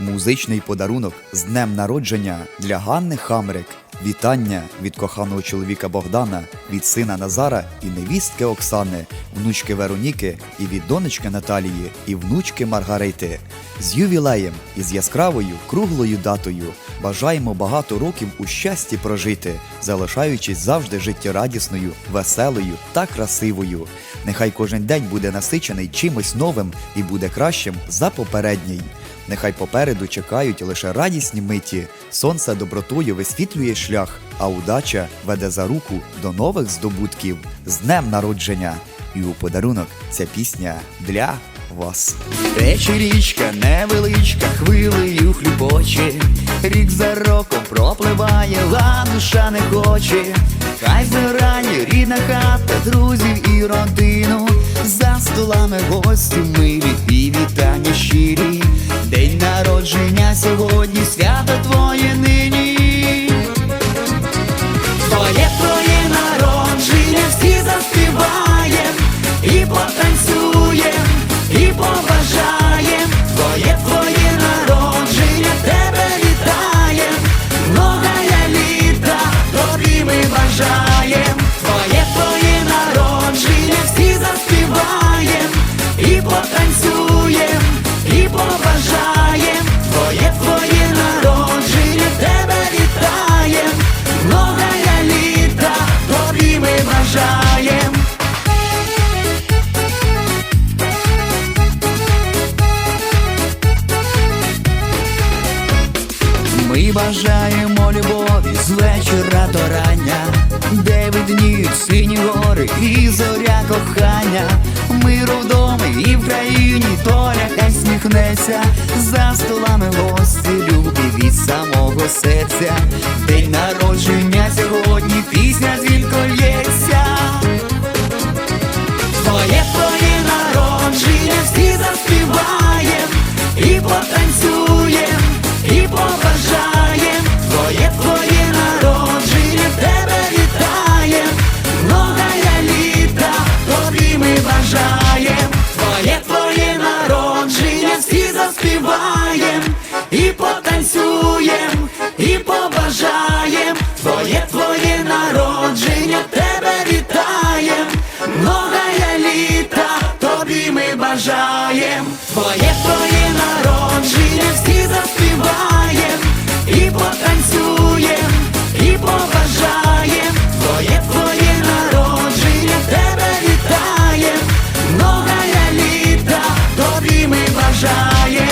Музичний подарунок з днем народження для Ганни Хамрик. Вітання від коханого чоловіка Богдана, від сина Назара і невістки Оксани, внучки Вероніки і від донечки Наталії і внучки Маргарити. З ювілеєм і з яскравою круглою датою бажаємо багато років у щасті прожити, залишаючись завжди життєрадісною, веселою та красивою. Нехай кожен день буде насичений чимось новим і буде кращим за попередній. Нехай попереду чекають лише радісні миті. Сонце добротою висвітлює шлях, а удача веде за руку до нових здобутків з днем народження. І у подарунок ця пісня для вас. Тече річка невеличка, хвилею хлюбоче, рік за роком пропливає, а не хоче. Хай зарані рідна хата, друзів і родину. За столами гості милі і вітання щирі. Сьогодні, свято Ми бажаємо любові з вечора до рання, де видніють сині гори і зоря кохання. Миру вдома і в країні доля хай сміхнеться, за столами гості любі від самого серця. День народження бажаєм. Твоє твоє народження, всі заспіваєм, і потанцюєм, і побажаєм. Твоє твоє народження, тебе вітаєм, многая літа, тобі ми бажаєм. Твоє твоє народження, всі заспіваєм. вражає.